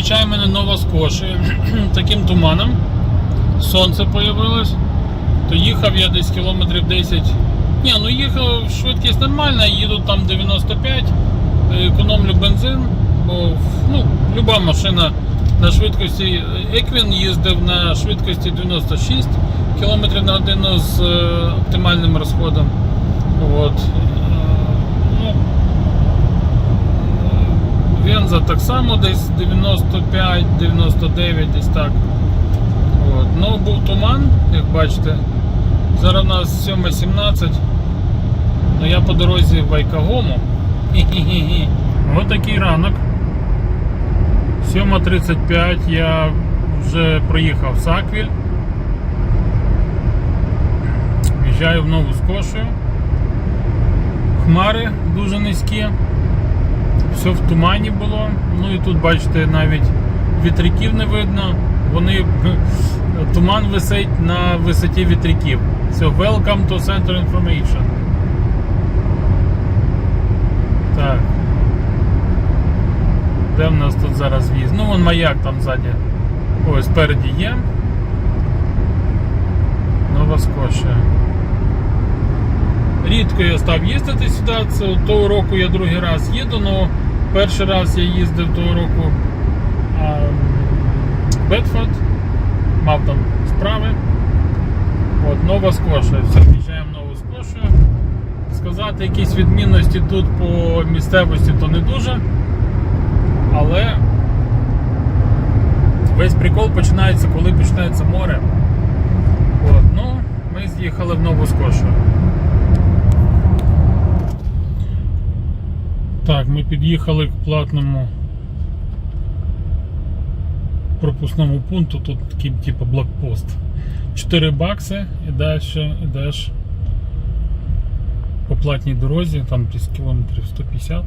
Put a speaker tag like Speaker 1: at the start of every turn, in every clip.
Speaker 1: зустрічає мене нова скоші таким туманом. Сонце появилось. То їхав я десь кілометрів 10. Ні, ну їхав швидкість нормальна, їду там 95, економлю бензин, бо ну, люба машина на швидкості. Еквін їздив на швидкості 96 км на годину з е, оптимальним розходом. От. Е, Ну, Венза так само десь 95-99 десь так. От. Ну, був туман, як бачите. Зараз у нас 7.17. Ну я по дорозі в Айкагому. Ось такий ранок. 7.35 я вже проїхав Саквіль. В'їжджаю в нову скошую. Хмари дуже низькі. Все в тумані було. Ну і тут, бачите, навіть вітряків не видно. Вони туман висить на висоті вітряків. Все, welcome to Center Information. Так. Де в нас тут зараз в'їзд? Ну вон маяк там ззаді. Ось спереді є. Нова Скошія. Рідко я став їздити сюди. Це того року я другий раз їду, але перший раз я їздив того року а, Бетфорд, мав там справи. От, Нова Скоша. Все, в'їжджаємо в Нову Скошу. Сказати якісь відмінності тут по місцевості то не дуже. Але весь прикол починається, коли починається море. От, ну, ми з'їхали в Нову Скошу. Так, ми під'їхали к платному пропускному пункту, тут такий типу блокпост. 4 бакси і далі йдеш по платній дорозі, там десь кілометрів 150.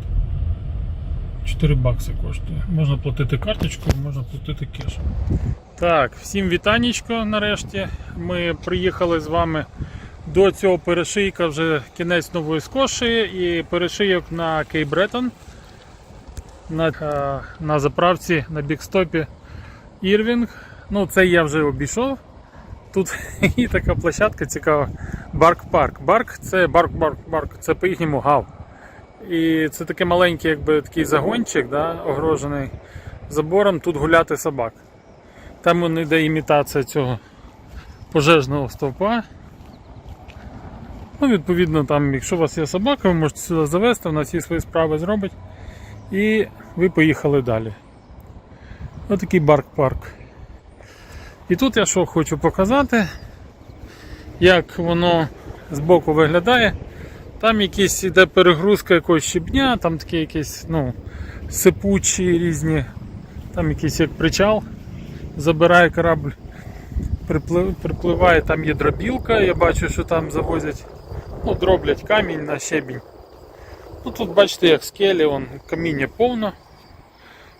Speaker 1: 4 бакси коштує. Можна платити карточкою, можна платити кешем. Так, всім вітанечко нарешті. Ми приїхали з вами до цього перешийка вже кінець нової скоші і перешийок на Кейбретон на, е, на заправці на бікстопі Ірвінг. Ну, це я вже обійшов. Тут і така площадка цікава. Барк Парк. Барк це барк, барк, барк, це по-їхньому гав. І це такий маленький, якби такий загончик, да, огорожений забором, тут гуляти собак. Там вон йде імітація цього пожежного стовпа. Ну, відповідно, там, якщо у вас є собака, ви можете сюди завести, вона всі свої справи зробить. І ви поїхали далі. Ось такий барк-парк. І тут я що хочу показати, як воно збоку виглядає. Там якісь іде перегрузка якогось щебня, там такі якісь ну, сипучі різні, там якийсь як причал, забирає корабль, припливає, там є дробілка, я бачу, що там завозять, ну, дроблять камінь на щебінь. Ну, тут бачите, як скелі, вон, каміння повно,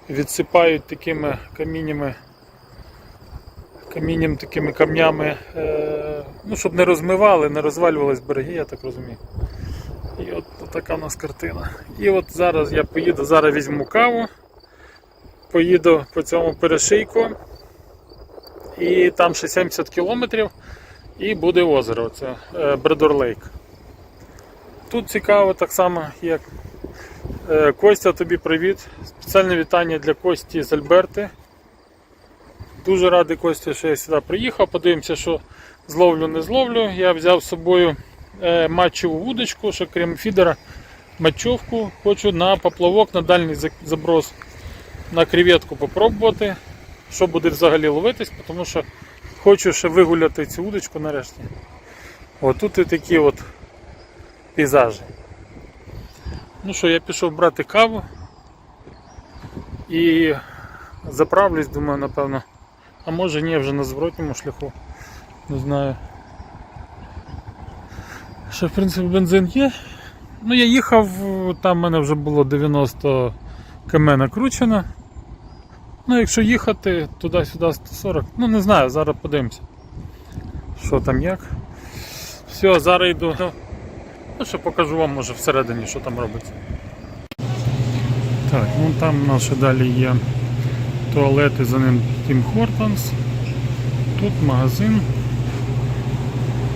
Speaker 1: відсипають такими каміннями камінням такими камнями, е, ну, щоб не розмивали, не розвалювались береги, я так розумію. І от така у нас картина. І от зараз я поїду, зараз візьму каву, поїду по цьому перешийку, і там ще 70 кілометрів, і буде озеро, це е, Бредор Лейк. Тут цікаво так само, як е, Костя, тобі привіт. Спеціальне вітання для Кості з Альберти. Дуже радий Костя, що я сюди приїхав. Подивимося, що зловлю, не зловлю. Я взяв з собою е, матчеву вудочку, що крім фідера, матчовку. Хочу на поплавок, на дальній заброс на креветку попробувати. Що буде взагалі ловитись, тому що хочу ще вигуляти цю удочку нарешті. От тут такі от пейзажі. Ну що, я пішов брати каву і заправлюсь, думаю, напевно. А може ні, вже на зворотньому шляху. Не знаю. Ще в принципі бензин є. Ну я їхав, там в мене вже було 90 км накручено. Ну якщо їхати туди-сюди 140, ну не знаю, зараз подивимося. Що там як. Все, зараз йду. Ну ще покажу вам може всередині, що там робиться. Так, ну там у нас ще далі є туалети за ним Tim Hortons. Тут магазин,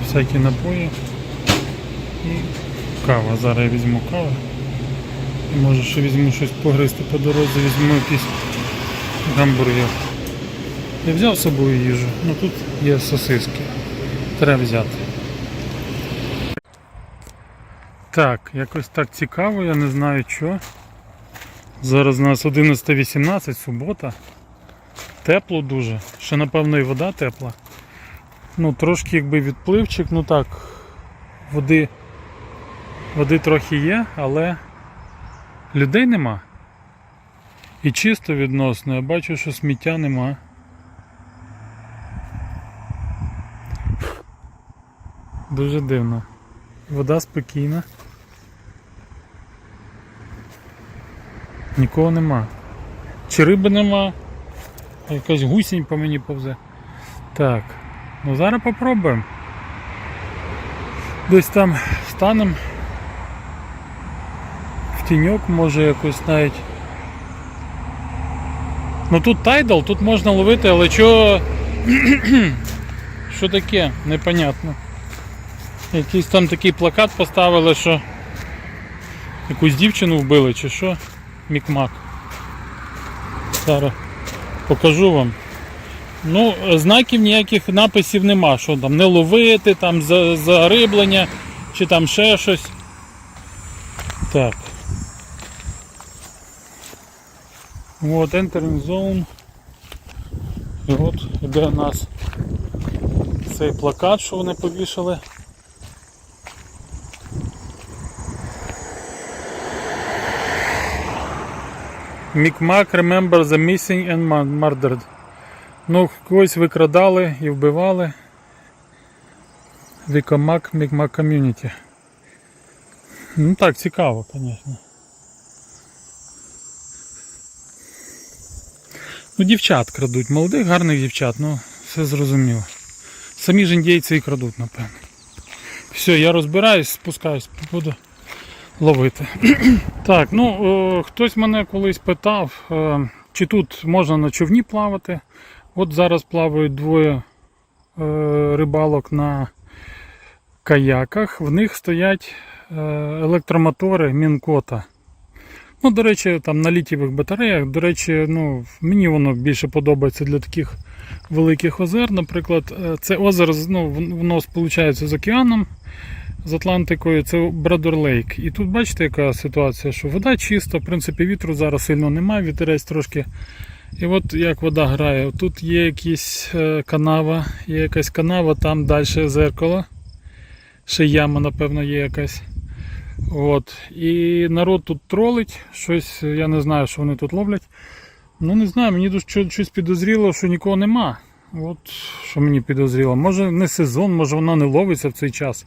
Speaker 1: всякі напої і кава. Зараз я візьму каву. І може ще візьму щось погризти по дорозі, візьму якийсь гамбургер. Я взяв з собою їжу, ну тут є сосиски. Треба взяти. Так, якось так цікаво, я не знаю що. Зараз у нас 11.18, субота. Тепло дуже. Ще напевно і вода тепла. Ну, трошки якби відпливчик, ну так, води, води трохи є, але людей нема. І чисто відносно, я бачу, що сміття нема. Дуже дивно. Вода спокійна. Нікого нема. Чи риби нема? Якась гусінь по мені повзе. Так, ну зараз попробуємо. Десь там станемо в тіньок, може якось навіть. Ну тут тайдал, тут можна ловити, але що. Що таке? Непонятно. Якийсь там такий плакат поставили, що якусь дівчину вбили чи що? Мікмак. Зараз покажу вам. Ну, знаків ніяких написів нема, що там не ловити, там за- зариблення чи там ще щось. Так. От, entering zone. І от іде у нас цей плакат, що вони повішали. Мікмак remember the missing and murdered. Ну, когось викрадали і вбивали. Вікомак Мікмак Community. Ну так, цікаво, звісно. Ну, дівчат крадуть, молодих, гарних дівчат, ну, все зрозуміло. Самі ж індійці і крадуть, напевно. Все, я розбираюсь, спускаюсь, буду ловити. так, ну е, хтось мене колись питав, е, чи тут можна на човні плавати. От зараз плавають двоє е, рибалок на каяках. В них стоять е, електромотори Мінкота. Ну, до речі, там на літієвих батареях. До речі, ну, мені воно більше подобається для таких великих озер. Наприклад, е, це озеро ну, воно сполучається з океаном, з Атлантикою, це Брадор Лейк. І тут бачите, яка ситуація, що вода чиста, в принципі, вітру зараз сильно немає, вітерець трошки. І от як вода грає. Тут є якась е, канава, є якась канава, там далі зеркало. Ще яма, напевно, є якась. От. І народ тут тролить, щось, я не знаю, що вони тут ловлять. Ну не знаю, мені тут щось підозріло, що нікого нема. От що мені підозріло. Може не сезон, може вона не ловиться в цей час.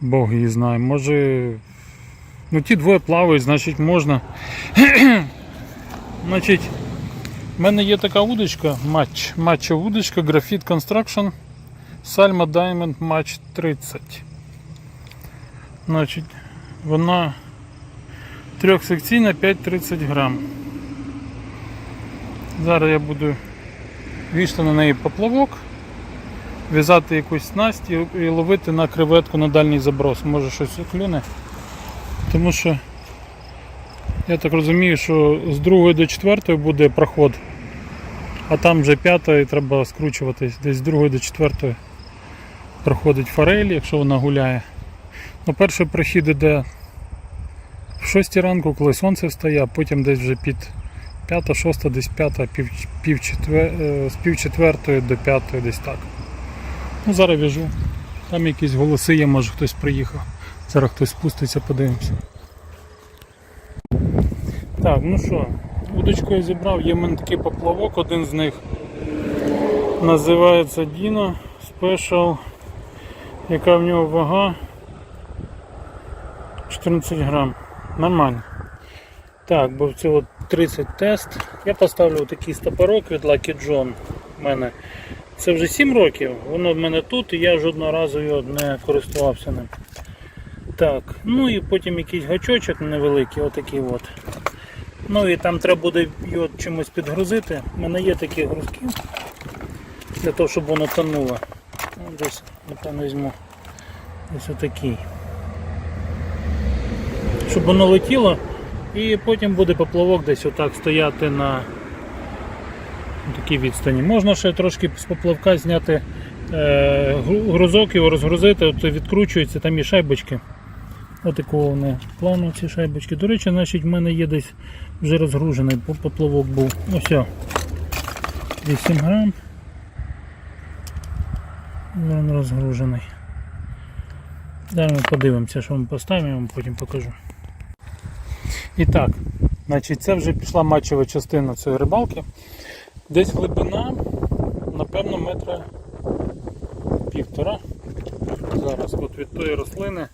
Speaker 1: Бог її знає. Може. Ну ті двоє плавають, значить можна. значить, в мене є така удочка, матч, матча удочка, Graphite Construction Salma Diamond Match 30. Значить, вона трьохсекційна 5,30 грам. Зараз я буду вішати на неї поплавок, в'язати якусь снасть і, ловити на креветку на дальній заброс. Може щось клюне. Тому що я так розумію, що з 2 до 4 буде проход, а там вже 5 і треба скручуватись. Десь з 2 до 4 проходить форель, якщо вона гуляє. Ну, перший прохід іде в 6 ранку, коли сонце встає, а потім десь вже під 5, 6, десь 5, пів, пів четвер, е, з пів четвертої до 5 десь так. Ну, зараз в'яжу. Там якісь голоси є, може хтось приїхав. Зараз хтось спуститься, подивимося. Так, ну що, удочку я зібрав, є в мене такий поплавок, один з них називається Dino Special. Яка в нього вага? 14 грам. Нормально. Так, бо в цього 30 тест. Я поставлю такий стопорок від Lucky John. У мене це вже 7 років, воно в мене тут і я жодного разу його не користувався ним. Так, ну і потім якийсь гачочок невеликий, отакий от.
Speaker 2: Ну і там треба буде його чимось підгрузити. У мене є такі грузки для того, щоб воно тонуло. Ну, Десь, напевно, візьму ось отакий. Щоб воно летіло і потім буде поплавок десь отак стояти на такій відстані. Можна ще трошки з поплавка зняти е, грузок, його розгрузити, от відкручується, там є шайбочки. Отакого вони плану ці шайбочки. До речі, значить в мене є десь вже розгружений поплавок був. Ось. 8 грам. Він розгружений. Зараз ми подивимося, що ми поставимо, потім покажу. І так, значить, це вже пішла матчева частина цієї рибалки. Десь глибина, напевно, метра півтора. Зараз от від тої рослини.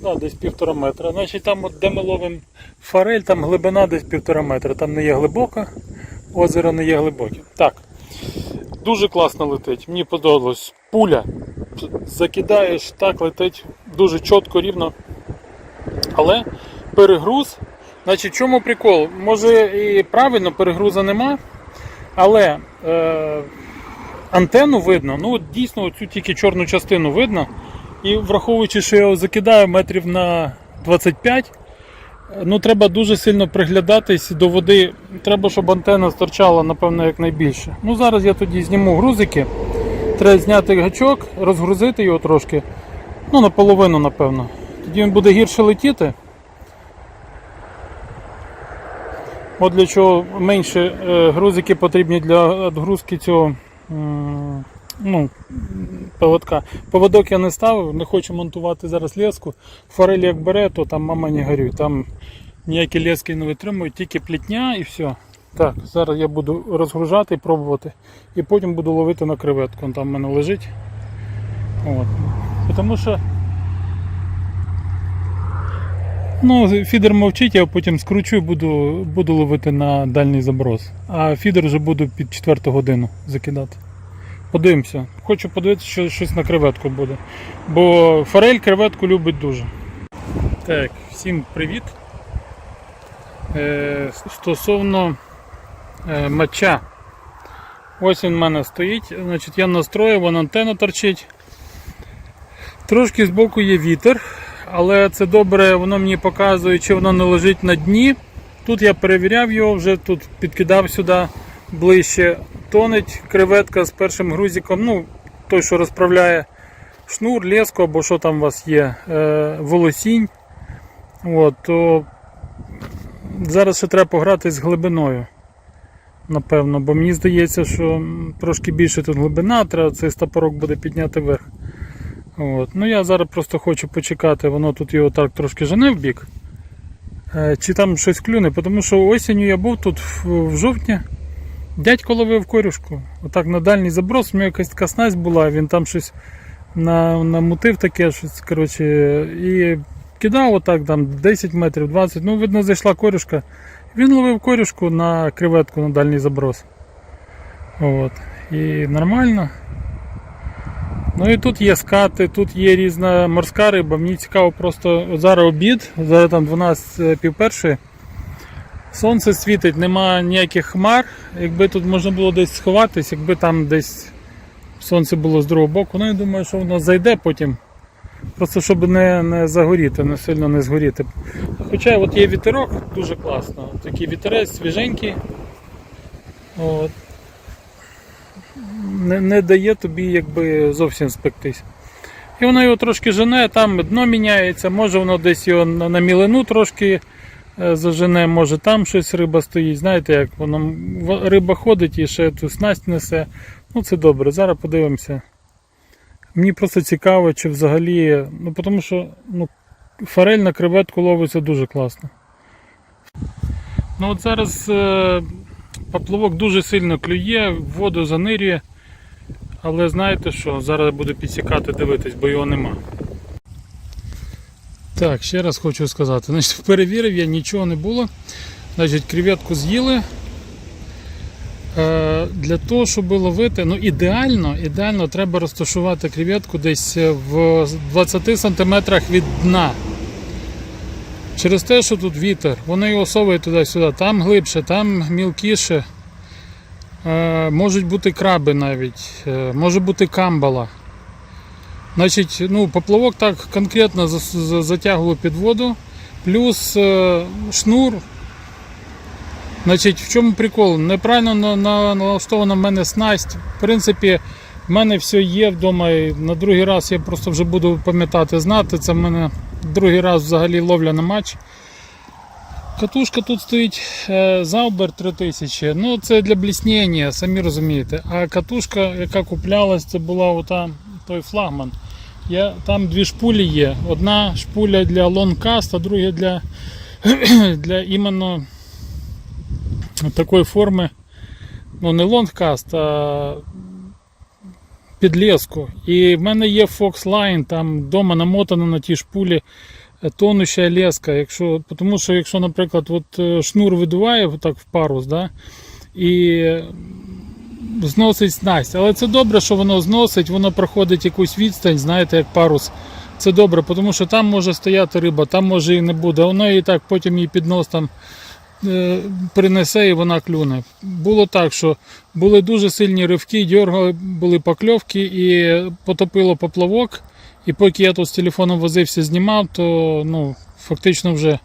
Speaker 2: Да, десь півтора метра. Значить там от де ми ловимо форель, там глибина десь півтора метра. Там не є глибока, озеро не є глибоке. Так. Дуже класно летить. Мені подобалось. Пуля. Закидаєш, так летить дуже чітко, рівно. Але перегруз. Значить, в чому прикол? Може і правильно, перегруза нема, але е, антенну видно, ну дійсно цю тільки чорну частину видно. І враховуючи, що я його закидаю метрів на 25, ну треба дуже сильно приглядатись до води. Треба, щоб антенна стирчала, напевно, якнайбільше. Ну зараз я тоді зніму грузики. Треба зняти гачок, розгрузити його трошки. Ну, наполовину, напевно. Тоді він буде гірше летіти. От для чого менше е, грузики потрібні для відгрузки цього ну, поводка. Поводок я не ставив, не хочу монтувати зараз леску. Форель як бере, то там мама не горюй. Там ніякі лески не витримують, тільки плітня і все. Так, зараз я буду розгружати пробувати. І потім буду ловити на креветку. Там в мене лежить. От. Тому що Ну, фідер мовчить, я потім скручу і буду, буду ловити на дальній заброс. А фідер вже буду під 4 годину закидати. Подивимося. Хочу подивитися, що щось на креветку буде. Бо форель креветку любить дуже. Так, всім привіт. Е, стосовно е, мача. Ось він в мене стоїть. Значить, я настроїв, вон антенна торчить. Трошки збоку є вітер але це добре, воно мені показує, чи воно не лежить на дні. Тут я перевіряв його, вже тут підкидав сюди ближче. Тонеть креветка з першим грузиком, ну, той, що розправляє шнур, леску або що там у вас є, е, волосінь. От, то Зараз ще треба пограти з глибиною. Напевно, бо мені здається, що трошки більше тут глибина, треба цей стопорок буде підняти вверх. От. Ну я зараз просто хочу почекати, воно тут його так трошки жене в бік. Е, Чи там щось клюне, тому що осінню я був тут в, жовтні. Дядько ловив корюшку. Отак на дальній заброс, у нього якась така снасть була, він там щось на, намутив таке, щось, коротше, і кидав отак там 10 метрів, 20, ну видно зайшла корюшка. Він ловив корюшку на креветку на дальній заброс. От. І нормально. Ну і тут є скати, тут є різна морська риба. Мені цікаво просто зараз обід, зараз там 12 пів першої. Сонце світить, нема ніяких хмар. Якби тут можна було десь сховатись, якби там десь сонце було з другого боку. Ну я думаю, що воно зайде потім. Просто щоб не, не загоріти, не сильно не згоріти. Хоча от є вітерок, дуже класно. Такий вітерець свіженький. От не, не дає тобі якби зовсім спектись. І воно його трошки жене, там дно міняється, може воно десь його на, мілину трошки е, зажене, може там щось риба стоїть. Знаєте, як воно риба ходить і ще ту снасть несе. Ну це добре, зараз подивимося. Мені просто цікаво, чи взагалі. Ну тому що ну, форель на креветку ловиться дуже класно. Ну от зараз е, поплавок дуже сильно клює, воду занирює. Але знаєте що, зараз буду підсікати, дивитись, бо його нема. Так, ще раз хочу сказати. Значить, перевірив я, нічого не було. Значить, креветку з'їли. Е, для того, щоб ловити, ну ідеально, ідеально треба розташувати креветку десь в 20 см від дна. Через те, що тут вітер, воно його совує туди-сюди. Там глибше, там мілкіше. Е, можуть бути краби навіть, е, може бути камбала. Значить, ну, поплавок так конкретно зас- за- затягувало під воду. Плюс е, шнур. Значить, в чому прикол? Неправильно на- на- налаштована в мене снасть. В принципі, в мене все є вдома. І на другий раз я просто вже буду пам'ятати, знати. Це в мене другий раз взагалі ловля на матч. Катушка тут стоїть е, Заубер 3000. Ну це для бліснення, самі розумієте. А катушка, яка куплялась, це була ота, той флагман. Я, там дві шпулі є. Одна шпуля для лонгкаст, а друга для, для іменно такої форми. Ну, не лонгкаст, а підлеску. І в мене є Fox Line, там вдома намотано на ті шпулі е, тонуща леска. Якщо, тому що якщо, наприклад, от е, шнур видуває так в парус, да, і зносить снасть. Але це добре, що воно зносить, воно проходить якусь відстань, знаєте, як парус. Це добре, тому що там може стояти риба, там може і не буде. Воно і так потім її під нос там принесе і вона клюне. Було так, що були дуже сильні ривки, дергали, були покльовки і потопило поплавок. І поки я тут з телефоном возився, знімав, то ну, фактично вже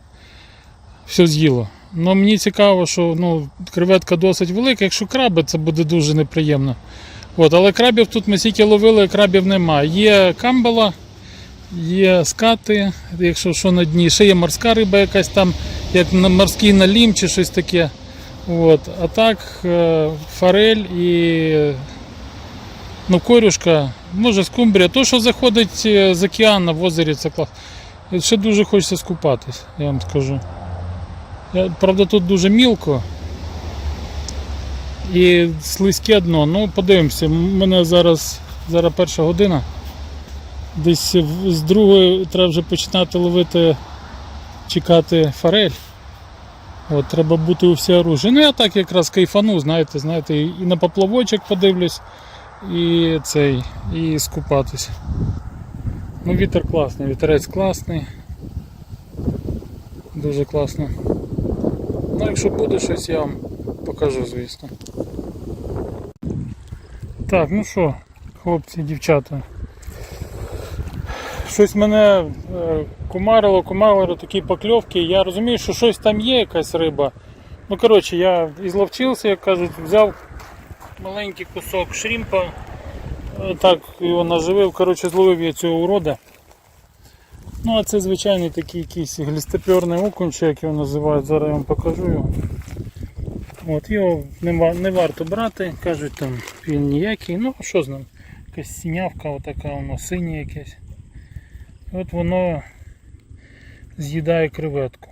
Speaker 2: все з'їло. Ну, мені цікаво, що ну, креветка досить велика. Якщо краби, це буде дуже неприємно. От, але крабів тут ми стільки ловили, крабів немає. Є камбала, є скати, якщо що на дні, ще є морська риба якась там, як морський налім чи щось таке. От. А так, е, форель і ну, корюшка, може скумбрія. То, що заходить е, з океану в озері, це клас. Ще дуже хочеться скупатись, я вам скажу. Я, правда, тут дуже мілко. І слизьке дно. Ну, подивимося, У мене зараз, зараз перша година. Десь з другої треба вже починати ловити, чекати форель. От, треба бути у всі оружі. Ну я так якраз кайфану, знаєте, знаєте, і на поплавочок подивлюсь, і цей, і скупатись. Ну, вітер класний, вітерець класний. Дуже класно. Ну, якщо буде щось, я вам покажу, звісно. Так, ну що, хлопці, дівчата. Щось мене е, кумарило, кумарило такі покльовки. Я розумію, що щось там є, якась риба. Ну, коротше, я ізловчився, як кажуть, взяв маленький кусок шрімпа, е, так його наживив, коротше, зловив я цього урода. Ну, а це звичайний такий якийсь глістоперний окунь, як його називають, зараз я вам покажу його. От, його не, не варто брати, кажуть там він ніякий, ну що з ним? Якась синявка, отака воно синє якесь. От воно з'їдає креветку.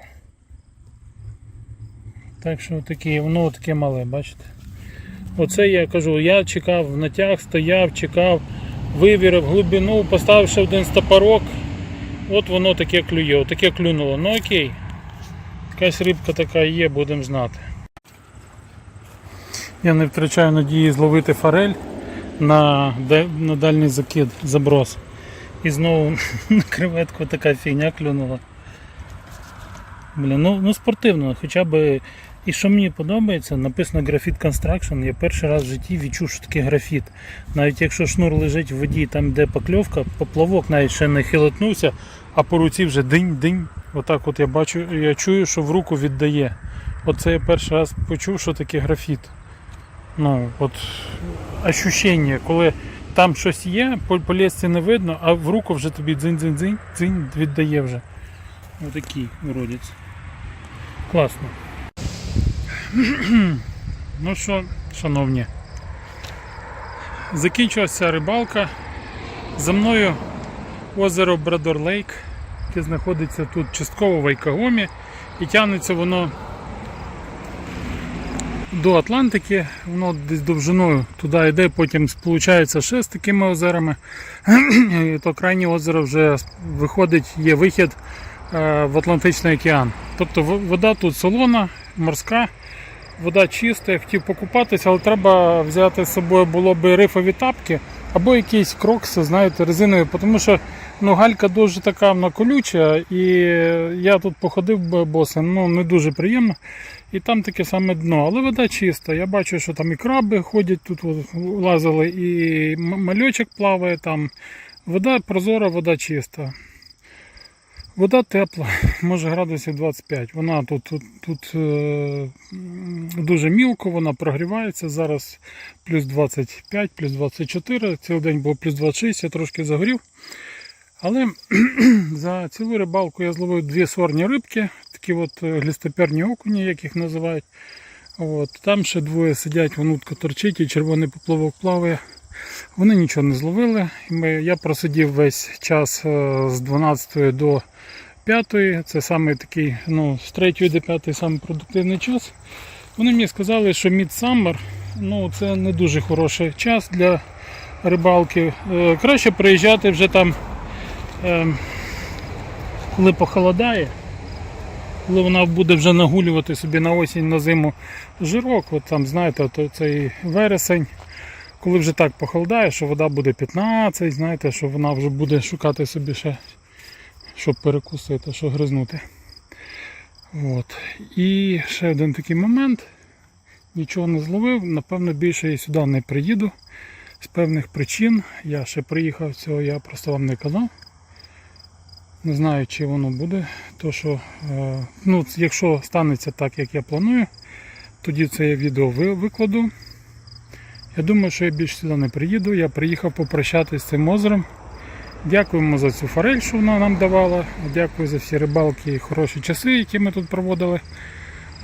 Speaker 2: Так що такі, воно таке мале, бачите? Оце я кажу, я чекав, натяг, стояв, чекав, вивірив глибину, поставив ще один стопорок. От воно таке клює, отаке клюнуло. Ну окей. Якась рибка така є, будемо знати. Я не втрачаю надії зловити форель на, на дальній закид, заброс. І знову на креветку така фігня клюнула. Блін, ну, ну спортивно, хоча б. І що мені подобається, написано Graphite Construction. Я перший раз в житті відчув, що таке графіт. Навіть якщо шнур лежить в воді, там де покльовка, поплавок навіть ще не хилотнувся, а по руці вже динь-динь. Отак от я бачу, я чую, що в руку віддає. Оце я перший раз почув, що таке графіт. Ну, от ощущення, коли там щось є, по, по не видно, а в руку вже тобі дзинь-дзинь-дзинь, дзинь віддає вже. Отакий уродець. Класно. ну що, шановні, закінчилася рибалка. За мною озеро Брадор Лейк, яке знаходиться тут частково в Айкагомі, і тягнеться воно до Атлантики, воно десь довжиною туди йде, потім сполучається ще з такими озерами. То крайнє озеро вже виходить, є вихід е, в Атлантичний океан. Тобто вода тут солона, морська, вода чиста, я хотів покупатися, але треба взяти з собою було б рифові тапки або якісь крокси, знаєте, резинові, тому що ну, галька дуже така вона колюча, і я тут походив би босим, ну не дуже приємно. І там таке саме дно, але вода чиста. Я бачу, що там і краби ходять, тут лазили, і мальочок плаває там. Вода прозора, вода чиста. Вода тепла, може градусів 25. Вона тут, тут, тут е, дуже мілко, вона прогрівається. Зараз плюс 25, плюс 24. Цілий день було плюс 26, я трошки загорів. Але за цілу рибалку я зловив дві сорні рибки, такі от е, глістоперні окуні, як їх називають. От. Там ще двоє сидять, вонутка торчить і червоний поплавок плаває. Вони нічого не зловили. Я просидів весь час е, з 12 до 5. Це саме такий, ну, з 3 до 5 самий продуктивний час. Вони мені сказали, що Midsummer ну, це не дуже хороший час для рибалки. Е, Краще приїжджати вже там, коли похолодає. Коли вона буде вже нагулювати собі на осінь, на зиму жирок, от там, знаєте, то цей вересень, коли вже так похолодає, що вода буде 15, знаєте, що вона вже буде шукати собі ще, щоб перекусити, що гризнути. От. І ще один такий момент. Нічого не зловив, напевно, більше я сюди не приїду з певних причин. Я ще приїхав цього, я просто вам не казав. Не знаю, чи воно буде. То, що, е, ну, якщо станеться так, як я планую, тоді це я відео викладу. Я думаю, що я більше сюди не приїду. Я приїхав попрощатися з цим озером. Дякуємо за цю форель, що вона нам давала. Дякую за всі рибалки і хороші часи, які ми тут проводили.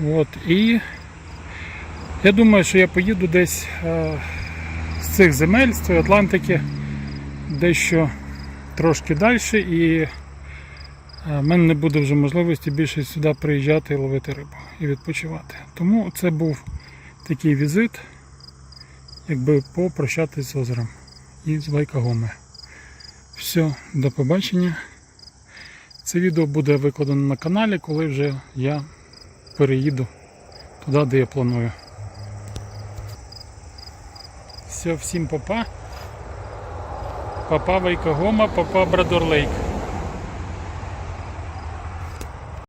Speaker 2: От. І я думаю, що я поїду десь е, з цих земель, з цієї Атлантики, дещо трошки далі. І в мене не буде вже можливості більше сюди приїжджати і ловити рибу і відпочивати. Тому це був такий візит, якби попрощатися з озером і з Вайкагоми. Все, до побачення. Це відео буде викладено на каналі, коли вже я переїду туди, де я планую. Все, всім папа. Папа Вайкагома, папа Брадор Лейк.